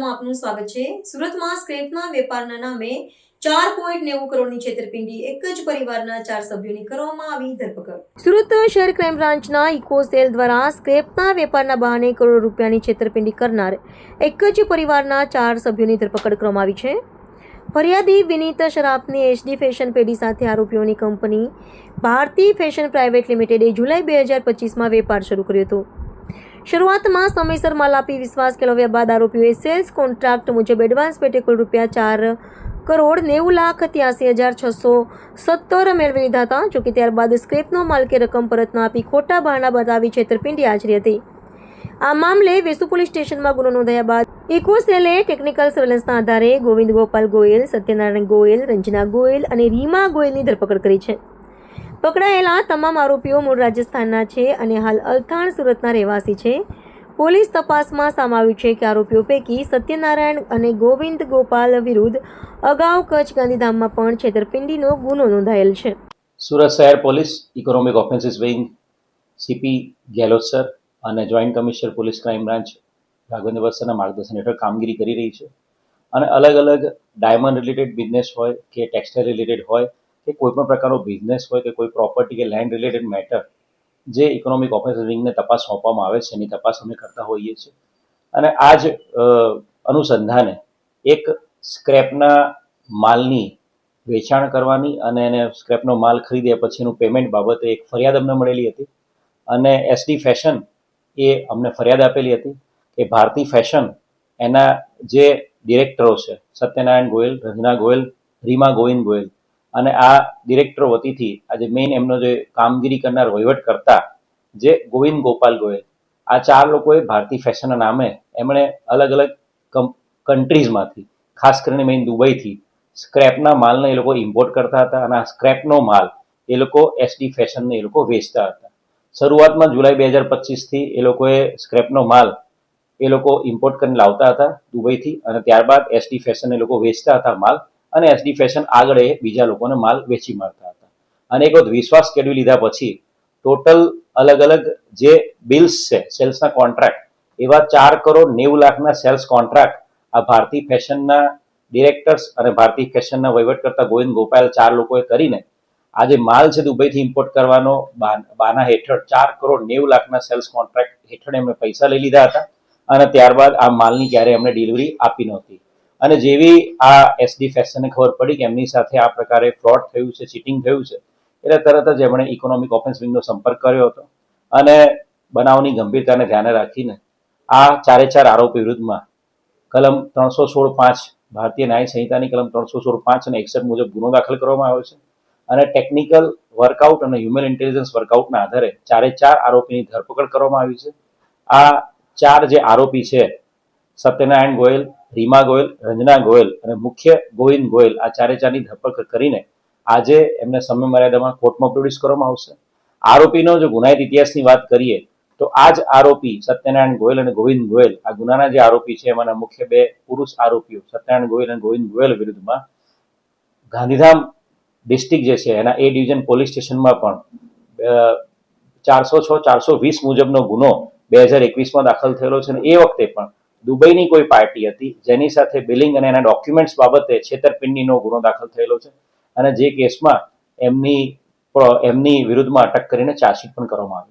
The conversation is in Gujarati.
વિડીયોમાં આપનું સ્વાગત છે. સુરતમાં સ્ક્રેપના વેપારના નામે ચાર પોઈન્ટ નેવું કરોડની છેતરપિંડી એક જ પરિવારના ચાર સભ્યોની કરવામાં આવી ધરપકડ. સુરત શહેર ક્રાઇમ બ્રાન્ચના ઇકો દ્વારા સ્ક્રેપના વેપારના બહાને કરોડ રૂપિયાની છેતરપિંડી કરનાર એક જ પરિવારના ચાર સભ્યોની ધરપકડ કરવામાં આવી છે. ફરિયાદી વિનીત શરાફની એચડી ફેશન પેઢી સાથે આરોપીઓની કંપની ભારતી ફેશન પ્રાઇવેટ લિમિટેડે જુલાઈ બે હજાર પચીસમાં વેપાર શરૂ કર્યો હતો. શરૂઆતમાં સમયસર માલ આપી વિશ્વાસ કેળવ્યા બાદ આરોપીઓએ સેલ્સ કોન્ટ્રાક્ટ મુજબ એડવાન્સ પેટે કુલ રૂપિયા ચાર કરોડ નેવું લાખ ત્યાસી હજાર છસો સત્તર મેળવી લીધા હતા જોકે ત્યારબાદ સ્ક્રેપનો માલ કે રકમ પરત ન આપી ખોટા બહાના બતાવી છેતરપિંડી આચરી હતી. આ મામલે વેસુ પોલીસ સ્ટેશનમાં ગુનો નોંધાયા બાદ ઇકોસેલે ટેકનિકલ સર્વેલન્સના આધારે ગોવિંદ ગોપાલ ગોયલ, સત્યનારાયણ ગોયલ, રંજના ગોયલ અને રીમા ગોયલની ધરપકડ કરી છે. પકડાયેલા તમામ આરોપીઓ મૂળ રાજસ્થાનના છે અને હાલ અલથાણ સુરતના રહેવાસી છે. પોલીસ તપાસમાં સામે છે કે આરોપીઓ પૈકી સત્યનારાયણ અને ગોવિંદ ગોપાલ વિરુદ્ધ અગાઉ કચ્છ ગાંધીધામમાં પણ છેતરપિંડીનો ગુનો નોંધાયેલ છે. સુરત શહેર police economic offences wing CP Gehlot sir અને joint commissioner police crime branch Raghavendra વત્સના માર્ગદર્શન હેઠળ કામગીરી કરી રહી છે. અને અલગ અલગ ડાયમંડ રિલેટેડ બિઝનેસ હોય કે ટેક્સટાઇલ રિલેટેડ હોય કે કોઈ પણ પ્રકારનો બિઝનેસ હોય કે કોઈ પ્રોપર્ટી કે લેન્ડ રિલેટેડ મેટર જે ઇકોનોમિક ઓફિસર વિંગને તપાસ સોંપવામાં આવે છે, એની તપાસ અમે કરતા હોઈએ છીએ. અને આ જ અનુસંધાને એક સ્ક્રેપના માલની વેચાણ કરવાની અને એને સ્ક્રેપનો માલ ખરીદ્યા પછીનું પેમેન્ટ બાબતે એક ફરિયાદ અમને મળેલી હતી. અને એસડી ફેશન એ અમને ફરિયાદ આપેલી હતી કે ભારતી ફેશન એના જે ડિરેક્ટરો છે, સત્યનારાયણ ગોયલ, રંજના ગોયલ, રીમા ગોવિંદ ગોયલ અને આ ડિરેક્ટર વતીથી આજે મેઇન એમનો જે કામગીરી કરનાર વહીવટ કરતા જે ગોવિંદ ગોપાલ ગોયલ, આ ચાર લોકોએ ભારતીય ફેશનના નામે એમણે અલગ અલગ કન્ટ્રીઝમાંથી ખાસ કરીને મેઇન દુબઈથી સ્ક્રેપના માલને એ લોકો ઇમ્પોર્ટ કરતા હતા અને આ સ્ક્રેપનો માલ એ લોકો એસડી ફેશનને એ લોકો વેચતા હતા. શરૂઆતમાં જુલાઈ બે હજાર પચીસથી એ લોકોએ સ્ક્રેપનો માલ એ લોકો ઇમ્પોર્ટ કરીને લાવતા હતા દુબઈથી અને ત્યારબાદ એસડી ફેશન એ લોકો વેચતા હતા માલ અને એસડી ફેશન આગળ એ બીજા લોકોને માલ વેચી મારતા હતા. અને એક વખત વિશ્વાસ કેળવી લીધા પછી ટોટલ અલગ અલગ જે બિલ્સ છે, સેલ્સના કોન્ટ્રાક્ટ, એવા ચાર કરોડ નેવું લાખના સેલ્સ કોન્ટ્રાક્ટ આ ભારતી ફેશનના ડિરેક્ટર્સ અને ભારતી ફેશનના વહીવટ કરતા ગોવિંદ ગોપાલ ચાર લોકોએ કરીને આજે માલ છે દુબઈથી ઇમ્પોર્ટ કરવાનો બાના હેઠળ ચાર કરોડ નેવું લાખના સેલ્સ કોન્ટ્રાક્ટ હેઠળ એમણે પૈસા લઈ લીધા હતા અને ત્યારબાદ આ માલની ક્યારે એમણે ડિલિવરી આપી નહોતી. અને જેવી આ એસડી ફેશનને ખબર પડી કે એમની સાથે આ પ્રકારે ફ્રોડ થયું છે ચીટિંગ થયું છે, એટલે તરત જ એમણે ઇકોનોમિક ઓફેન્સ વિંગનો સંપર્ક કર્યો હતો. અને બનાવની ગંભીરતાને ધ્યાને રાખીને આ ચારે ચાર આરોપી વિરુદ્ધમાં કલમ ત્રણસો સોળ પાંચ ભારતીય ન્યાય સંહિતાની કલમ ત્રણસો સોળ પાંચ અને એકસઠ મુજબ ગુનો દાખલ કરવામાં આવ્યો છે. અને ટેકનિકલ વર્કઆઉટ અને હ્યુમન ઇન્ટેલિજન્સ વર્કઆઉટના આધારે ચારે ચાર આરોપીની ધરપકડ કરવામાં આવી છે. આ ચાર જે આરોપી છે સત્યનારાયણ ગોયલ, રીમા ગોયલ, રંજના ગોયલ અને મુખ્ય ગોવિંદ ગોયલ આ ચારે ચારની ધરપકડ કરીને આજે એમને સમય મર્યાદામાં કોર્ટમાં પ્રોડ્યુસ કરવામાં આવશે. આરોપીનો જો ગુનાહિત ઇતિહાસની વાત કરીએ, તો આ જ આરોપી સત્યનારાયણ ગોયલ અને ગોવિંદ ગોયલ, આ ગુનાના જે આરોપી છે, એમાંના મુખ્ય બે પુરુષ આરોપીઓ, સત્યનારાયણ ગોયલ અને ગોવિંદ ગોયલ વિરુદ્ધમાં ગાંધીધામ ડિસ્ટ્રિક્ટ જે છે, એના એ ડિવિઝન પોલીસ સ્ટેશનમાં પણ ચારસો છ, ચારસો વીસ મુજબનો ગુનો બે હજાર એકવીસમાં દાખલ થયેલો છે અને એ વખતે પણ દુબઈની કોઈ પાર્ટી હતી, જેની સાથે બિલિંગ અને એના ડોક્યુમેન્ટ્સ બાબતે છેતરપિંડીનો ગુનો દાખલ થયેલો છે અને જે કેસમાં એમની એમની વિરુદ્ધમાં અટક કરીને ચાર્જશીટ પણ કરવામાં આવી